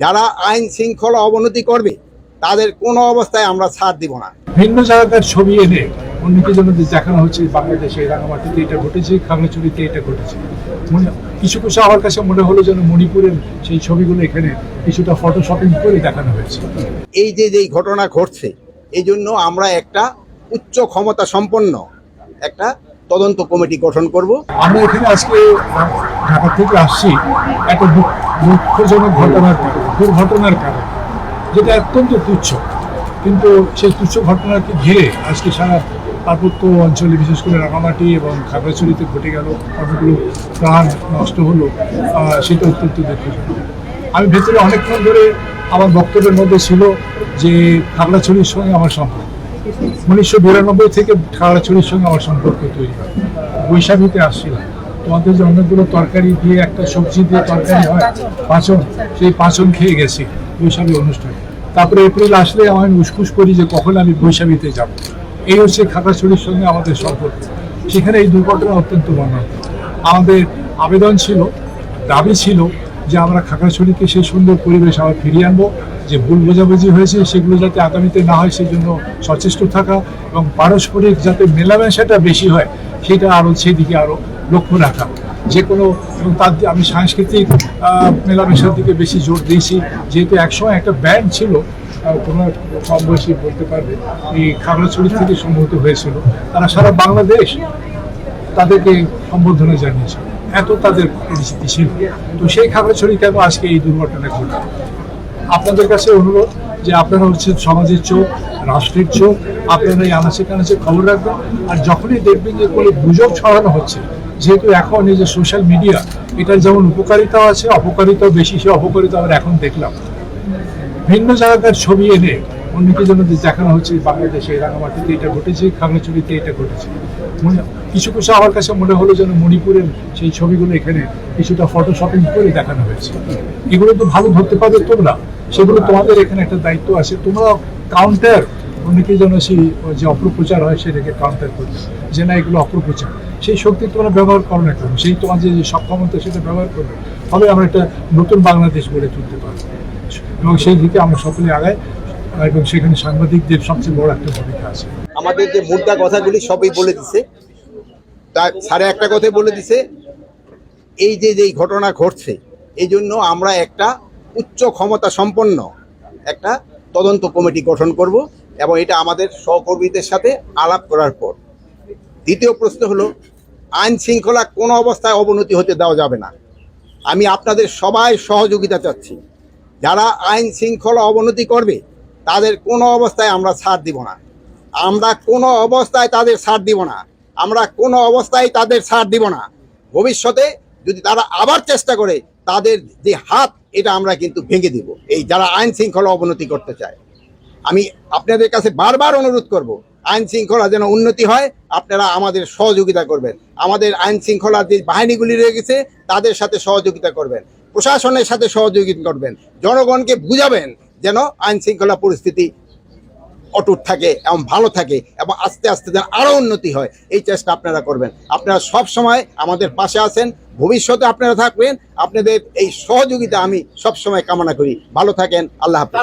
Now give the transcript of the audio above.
যারা আইন শৃঙ্খলা অবনতি করবে তাদের কোনো অবস্থায় আমরা ছাড় দিব না। ভিন্ন জায়গার ছবি এনে অন্যকে জন্য দেখানো হচ্ছে বাংলাদেশে রাঙামাটিতে এটা ঘটেছে খাগড়াছড়িতে এটা ঘটেছে। মনে কিছু কিছু আমার কাছে মনে হলো যেন মণিপুরের সেই ছবিগুলো এখানে কিছুটা ফটোশপিং করে দেখানো হয়েছে। এই যে যেই ঘটনা ঘটছে এই জন্য আমরা একটা উচ্চ ক্ষমতা সম্পন্ন একটা তদন্ত কমিটি গঠন করব। আমরা এখানে আজকে ঢাকা থেকে আসছি একটা দুঃখজনক ঘটনার দুর্ঘটনার কারণে, যেটা অত্যন্ত তুচ্ছ। কিন্তু সেই তুচ্ছ ঘটনাকে ঘিরে আজকে সারা পার্বত্য অঞ্চলে, বিশেষ করে রাঙামাটি এবং খাগড়াছড়িতে ঘটে গেল, অনেকগুলো প্রাণ নষ্ট হলো সেটা অত্যন্ত দুঃখজনক। আমি ভেতরে অনেকক্ষণ ধরে আমার বক্তব্যের মধ্যে ছিল যে খাগড়াছড়ির সঙ্গে আমার সম্পর্ক। উনিশশো বিরানব্বই থেকে খাগড়াছড়ির সঙ্গে আমার সম্পর্ক তৈরি হয়। বৈশাখীতে আসছিলাম। তোমাদের যে অনেকগুলো তরকারি দিয়ে একটা সবজি দিয়ে তরকারি হয়, পাঁচন, সেই পাঁচন খেয়ে গেছি, বৈশাখী অনুষ্ঠানে। তারপরে এপ্রিল আসলে আমি উসকুস করি যে কখন আমি বৈশাখীতে যাব। এই হচ্ছে খাগড়াছড়ির সঙ্গে আমাদের সম্পর্ক। সেখানে এই দুর্ঘটনা অত্যন্ত মর্মান্তিক। আমাদের আবেদন ছিল, দাবি ছিল যে আমরা খাগড়াছড়িকে সেই সুন্দর পরিবেশ আবার ফিরিয়ে আনব, যে ভুল বোঝাবুঝি হয়েছে, সেগুলো যাতে আগামীতে না হয়, সেই জন্য সচেষ্ট থাকা এবং পারস্পরিক যাতে মেলামেশাটা বেশি হয়, সেটা আরও সেদিকে আরও লক্ষ্য রাখা। যে কোনো, এবং তার আমি সাংস্কৃতিক মেলামেশার দিকে বেশি জোর দিয়েছি। যেহেতু একসময় একটা ব্যান্ড ছিল তোমরা কম বয়সী বলতে পারবে, এই খাগড়াছড়ি থেকে সম্ভবত হয়েছিল। তারা সারা বাংলাদেশ তাদেরকে সম্বোধনা জানিয়েছে। এত তাদের পরিচিতি ছিল। তো সেই খাগড়াছড়ি কেন আজকে এই দুর্ঘটনা ঘটে? আপনাদের কাছে অনুরোধ যে আপনারা হচ্ছে সমাজের চোখ, রাষ্ট্রের চোখ, আপনারা এই আনাচে কানাচে খবর রাখবেন। আর যখনই দেখবেন যে কোনো গুজব ছড়ানো হচ্ছে যেহেতু এখন এই যে সোশ্যাল মিডিয়া এটার যেমন উপকারিতাও আছে অপকারিতাও বেশি সে অপকারিতা আমরা এখন দেখলাম। ভিন্ন জায়গার ছবি এনে অন্যকে জন্য দেখানো হচ্ছে বাংলাদেশে রাঙামাটিতে এটা ঘটেছে খাগড়াছড়িতে এটা ঘটেছে। মনে, কিছু কিছু আমার কাছে মনে হলো যেন মণিপুরের সেই ছবিগুলো এখানে কিছুটা ফটোশপিং করে দেখানো হয়েছে। এগুলো তো ভালো ধরতে পারবে তোমরা। সেগুলো তোমাদের এখানে একটা দায়িত্ব আছে। তোমরা কাউন্টার অনেকেই যেন সেই যে অপপ্রচার হয়, সেটাকে কাউন্টার করবে যে না, এগুলো অপপ্রচার। সেই শক্তি তোমরা ব্যবহার করো না কেন? সেই তোমার যে সক্ষমতা সেটা ব্যবহার করবে। ফলে আমরা একটা নতুন বাংলাদেশ গড়ে তুলতে পারব। এবং সেই দিকে আমরা সকলে আগাই। এবং সেখানে সাংবাদিকদের সবচেয়ে বড় একটা ভূমিকা আছে। আমাদের যে মুদ্রা কথাগুলি সবই বলে দিছে। তা সাড়ে একটা কথাই বলে দিছে। এই যে যেই ঘটনা ঘটছে, এই জন্য আমরা একটা উচ্চ ক্ষমতা সম্পন্ন একটা তদন্ত কমিটি গঠন করব এবং এটা আমাদের সহকর্মীদের সাথে আলাপ করার পর। দ্বিতীয় প্রশ্ন হলো আইন শৃঙ্খলা কোনো অবস্থায় অবনতি হতে দেওয়া যাবে না। আমি আপনাদের সবাই সহযোগিতা চাচ্ছি। যারা আইন শৃঙ্খলা অবনতি করবে, তাদের কোনো অবস্থায় আমরা ছাড় দিব না। আমরা কোনো অবস্থায় তাদের ছাড় দিব না। আমরা কোনো অবস্থায় তাদের ছাড় দিব না। ভবিষ্যতে যদি তারা আবার চেষ্টা করে, তাদের যে হাত, এটা আমরা কিন্তু ভেঙে দিব। এই যারা আইন শৃঙ্খলা অবনতি করতে চায়। আমি আপনাদের কাছে বারবার অনুরোধ করব আইন শৃঙ্খলা যেন উন্নতি হয়, আপনারা আমাদের সহযোগিতা করবেন। আমাদের আইন শৃঙ্খলার যে বাহিনীগুলি রয়ে গেছে, তাদের সাথে সহযোগিতা করবেন। প্রশাসনের সাথে সহযোগিতা করবেন। জনগণকে বুঝাবেন যেন আইন শৃঙ্খলা পরিস্থিতি অটুট থাকে এবং ভালো থাকে এবং আস্তে আস্তে যেন আরও উন্নতি হয়। এই চেষ্টা আপনারা করবেন। আপনারা সব সময় আমাদের পাশে আছেন। ভবিষ্যতে আপনারা থাকবেন। আপনাদের এই সহযোগিতা আমি সব সময় কামনা করি। ভালো থাকেন। আল্লাহ হাফেজ।